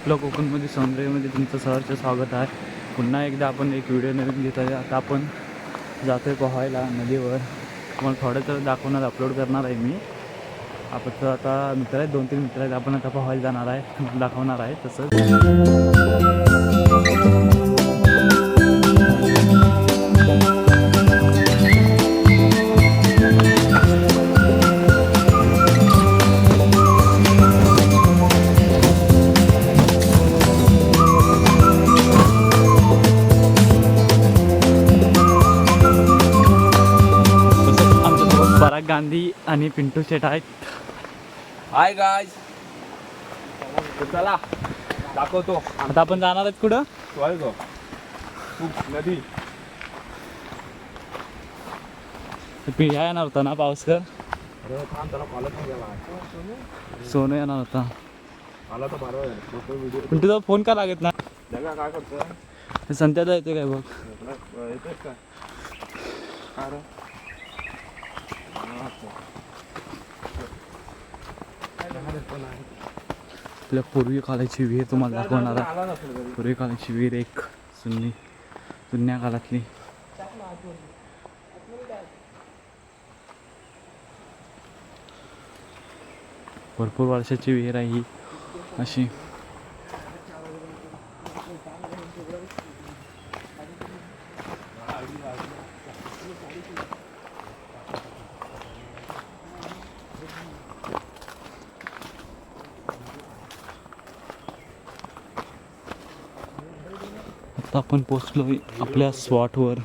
आपलं कोकणमध्ये सौंदर्यमध्ये तुमचं सहर्ष स्वागत आहे. पुन्हा एकदा आपण एक व्हिडिओ नवीन घेत आहे. आता आपण जातोय पोहायला नदीवर. तुम्हाला थोडं तर दाखवणार अपलोड करणार आहे मी. आपण तर आता मित्र आहेत दोन तीन मित्र आहेत. आपण आता पोहायला जाणार आहे. दाखवणार आहे तसंच. आणि पिंटू शेट आहेत. हाय गाय चला दाखवतो. आता आपण जाणार आहेत कुठं? स्वर्ग खूप नदी. पिढ्या येणार होता ना पावसकर अरे थांब त्याला कॉलच नाही गेला. सोनं येणार होता. मला तर आहे. व्हिडिओ पण तुझा फोन का लागत ना जगा काय करतोय? ते संत्याचा येतो काय बघ? येतोय का? काय रे? आपल्या पूर्वी काळाची विहीर तुम्हाला दाखवणार पूर्वी काळाची विहीर एक जुनी जुन्या काळातली. भरपूर वर्षाची विहीर आहे ही. अशी आपण पोचलो आपल्या स्पॉटवर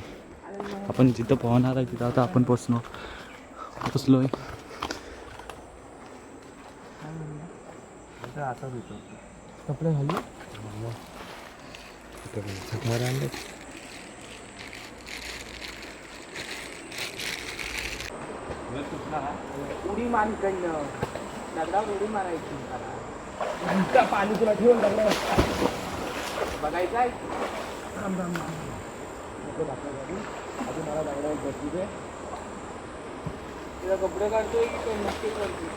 आपण जिथं पोहणार आहे तिथं आता आपण पोचलो. पोचलो कपडे घालू? उडी मार दगडावर उडी मारायची पाणी तुला ठेवून बघायचं आहे तिला कपडे काढतोय की तो नक्की करतोय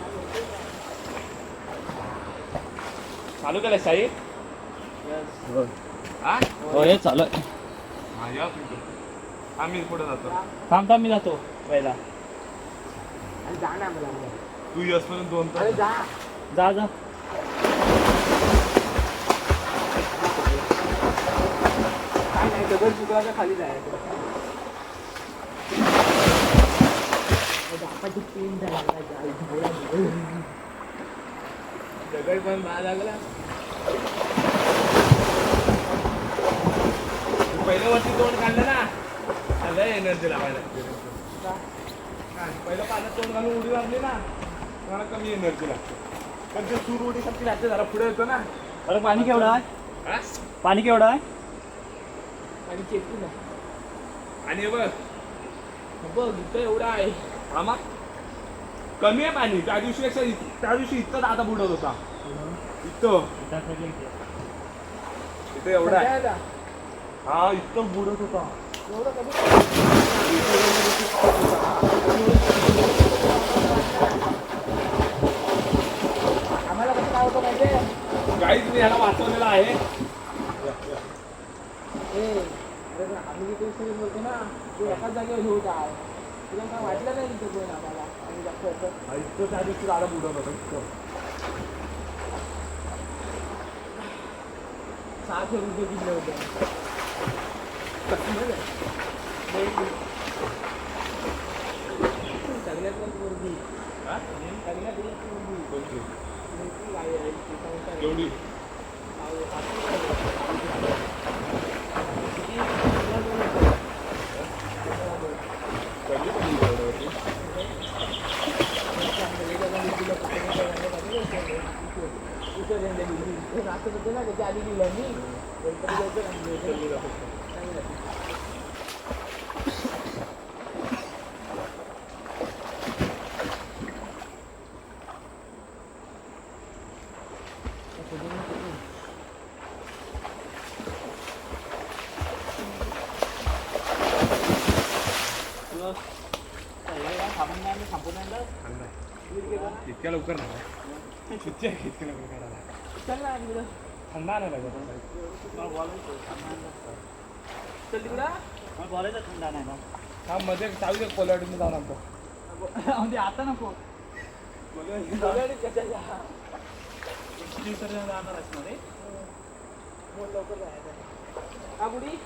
चालू केलं साई हा? हो हे चालू आहे. हा या आम्ही पुढे जातो. थांब थांब मी जातो पहिला. आणि जा ना मला तू येसपर्यंत दोन अरे जा जा. दगड तर खाली जायचं. दगड पण बा लागला. पहिलं वरती तोंड काढलं ना त्याला एनर्जी लावायला हा, पहिलं पाण्यात तोंड घालून उडी लागली ना मला कमी एनर्जी लागते. पण ते सूर उडी शक्ती लागते जरा पुढे येतो ना. अरे पाणी केवढं आहे? पाणी केवढं आहे? आणि ना आणि हे बघ. बघ इथं एवढा आहे. आम्हा कमी आहे पाणी. त्या दिवशी पेक्षा इत- त्या दिवशी इतकं आता बुडत होता. इतकं. इथं एवढा आहे. सगळ्याला. हा इतकं बुडत होता. एवढं आम्हाला कसं काय होतं माहितीये? काहीच मी ह्याला वाचवलेलं आहे. ए, अरे आम्ही जिथे सुरू बोलतो ना ते एकाच जागेवर होत आहे तुला काय वाटलं नाही तिथे कोण आम्हाला? आम्ही जास्त होतं. हा, इतकं त्या दिवशी दादा बुडत होता इतकं. सहाशे रुपये किलो होतं? सगळ्यात पोरगी. हा? सगळ्यात पोरगी. कोणती? मोठी गाय आहे ती संसार. एवढी पडली पण एवढं होती. रात्र होते ना त्याच्या आधी गेलो मी गणपती जायचं ना, चांगलं आहे. इतक्या लवकर नाही. इतक्या इतक्या लवकर काढायला थंडा नाही लागत बोलायचं थंडा नाही हा मध्ये चावी एक कोलाडून जाऊन आणतो. म्हणजे आता नको. कशाच्या जाणार असणार बोल लवकर जायचं? हा बुडी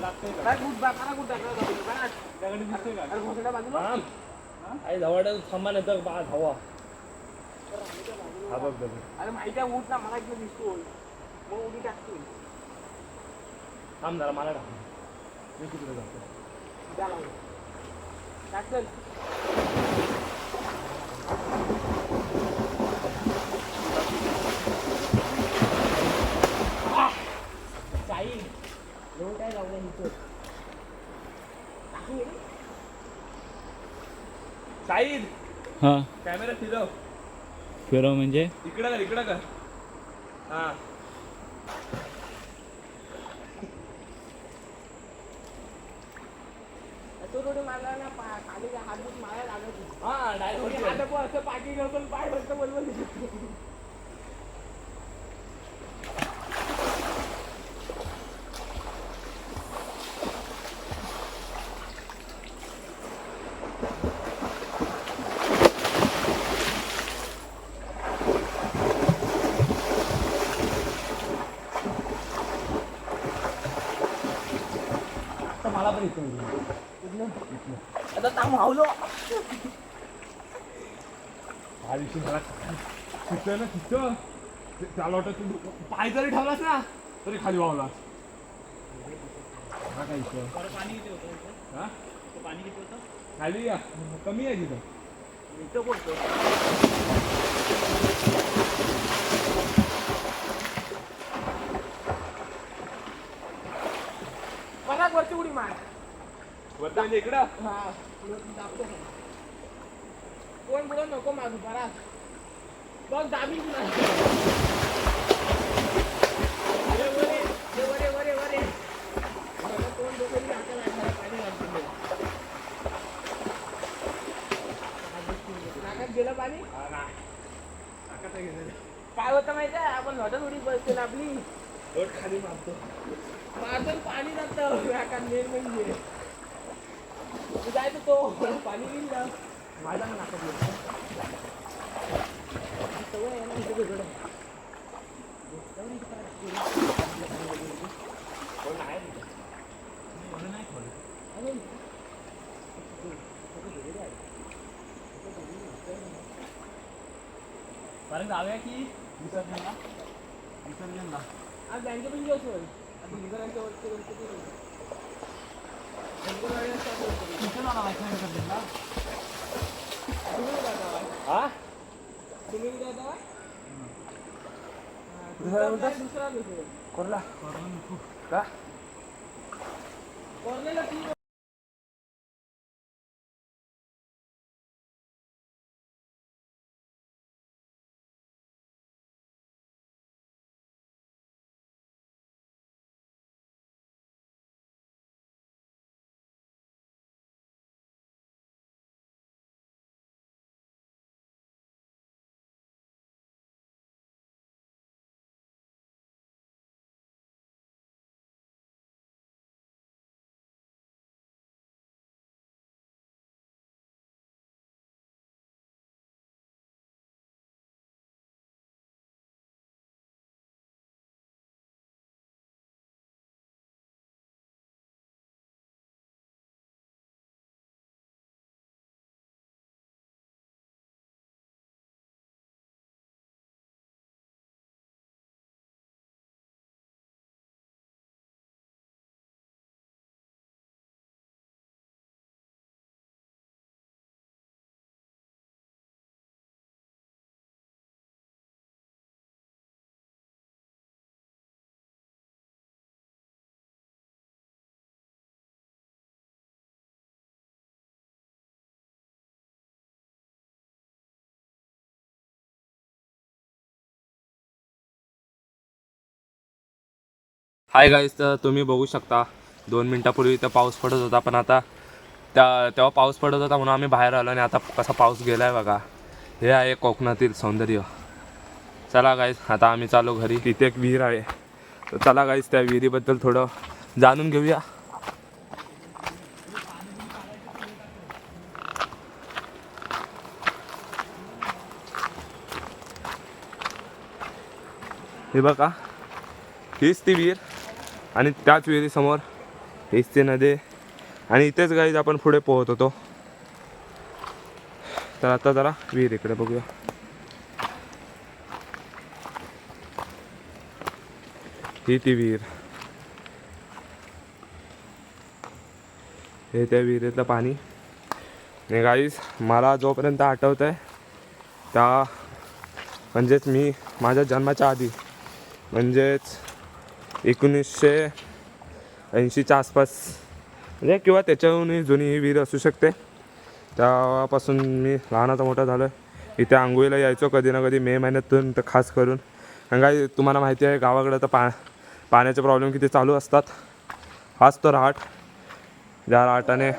काय गुड बा करा गुड टाकला होता तुम्ही? काय? त्याकडे दिसतोय का अरे घोसड्या बाजूला आई जवळ थांबा नाही तर बा धावा हा बघ बघ अरे माहिती आहे उठ ना मला इकडे दिसतो मग उडी टाकतो थांब जरा मला टाक मी तिकडे जातो द्या लावून टाक चल साई एवढं काय लावलं इथं टाकून ये रे. साईद हा. कॅमेरा फिरव. फिरव म्हणजे? इकडं कर इकडं कर. हा. तो थोडी मारला ना पा- खाली हात बीत मारायला लागत. हा डायरेक्ट असं पाठी घेऊन पाय फक्त बोलवत मला पण इथं आता ताम हावलो हा दिवशी मला तिथं ना तिथं ते- त्याला वाटत तू पाय जरी ठेवलास ना तरी खाली वावलास हा काय इथं? पाणी किती होतं हा? पाणी किती होतं? खाली या. कमी आहे तिथं. इथं बोलतो मला वरती उडी मार वरती म्हणजे इकडं हा वरती दाबतो मी. कोण बोलत नको मारू बराच बघ दाबी तुला अरे वरे हे वरे वरे वरे मला कोण डोकं बी हातात आहे, घरात पाणी घालतो मी. नाकात गेलं पाणी? हा. काय होतं माहिती आहे? आपण हॉटेल उडी बसते आपली. खाली मारतो. माझं पाणी जातं. मेन म्हणजे. जायचं तो पाणी येईल ना माझ्या सवय आहे ना इथे वेगळं आहे. जाऊया की विसर्जनला विसर्जनला आज बँकेतून घेऊ सोय आता इंग्रजांच्या वरती गणपती नाही. शंकरवाडी असतात गणपती. कुठं जाणार आहे विसर्जनला तुम्ही कुठे जाता बाय? हा तुम्ही कुठे जाता बाय? हाय गाईज तर तुम्ही बघू शकता दोन मिनटापूर्वी इथं पाऊस पडत होता पण आता त्या तेव्हा पाऊस पडत होता म्हणून आम्ही बाहेर आलो आणि आता कसा पाऊस गेला आहे बघा. हे आहे कोकणातील सौंदर्य. चला गाईज आता आम्ही चालू घरी. तिथे एक विहीर आहे. तर चला गाईज त्या विहिरीबद्दल थोडं जाणून घेऊया. हे बघा हीच ती विहीर. आणि त्याच विहिरीसमोर इस्ते नदी आणि इथेच गाईज आपण पुढे पोहत होतो. तर आता जरा विहीर इकडे बघूया. ही ती विहीर. हे त्या विहिरीतलं पाणी. आणि गाईज मला जोपर्यंत आठवत आहे त्या म्हणजेच मी माझ्या जन्माच्या आधी म्हणजेच एकोणीसशे ऐंशीच्या आसपास. म्हणजे किंवा त्याच्याहूनही जुनी ही विहीर असू शकते. तेव्हापासून मी लहानाचा मोठा झालो आहे इथे आंघोळीला यायचो कधी ना कधी मे महिन्यातून तर खास करून. कारण काय तुम्हाला माहिती आहे गावाकडं तर पा पाण्याचे प्रॉब्लेम किती चालू असतात. हाच तो रहाट ज्या रहाटाने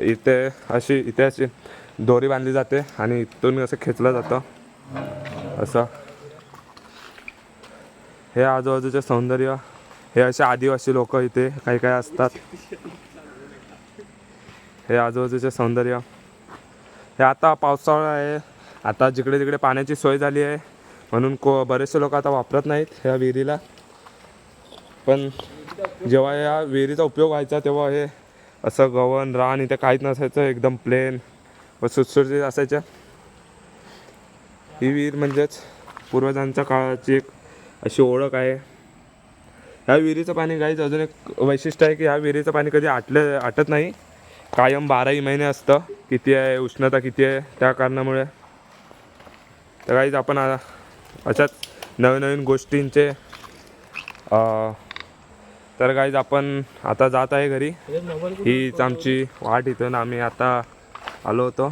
इथे अशी इथे अशी दोरी बांधली जाते आणि इथून असं खेचलं जातं. असं. हे आजूबाजूचे सौंदर्य हे असे आदिवासी लोक इथे काही काही असतात. हे आजूबाजूचे सौंदर्य. हे आता पावसाळा आहे. आता जिकडे तिकडे पाण्याची सोय झाली आहे. म्हणून को बरेचसे लोक आता वापरत नाहीत ह्या विहिरीला. पण जेव्हा या विहिरीचा उपयोग व्हायचा तेव्हा हे असं गव्हाण रान इथे काहीच नसायचं. एकदम प्लेन व सुटसुटीत असायचं. ही विहीर म्हणजेच पूर्वजांच्या काळाची एक अशी ओळख आहे. ह्या विहिरीचं पाणी गाईच अजून एक वैशिष्ट्य आहे की ह्या विहिरीचं पाणी कधी आटलं आटत नाही. कायम बाराही महिने असतं. किती आहे उष्णता किती आहे त्या कारणामुळे. तर काहीच आपण आ- अशाच नवीन नवीन गोष्टींचे तर गाईज आपण आता जात आहे घरी. हीच आमची वाट इथून आम्ही आता आलो होतो.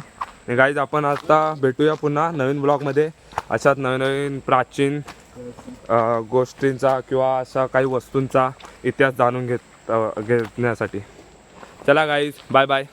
आणि गाईज आपण आता भेटूया पुन्हा नवीन ब्लॉगमध्ये अशाच नवीन नवीन प्राचीन गोष्टींचा किंवा अशा काही वस्तूंचा इतिहास जाणून घेत घेण्यासाठी. चला गाईज बाय बाय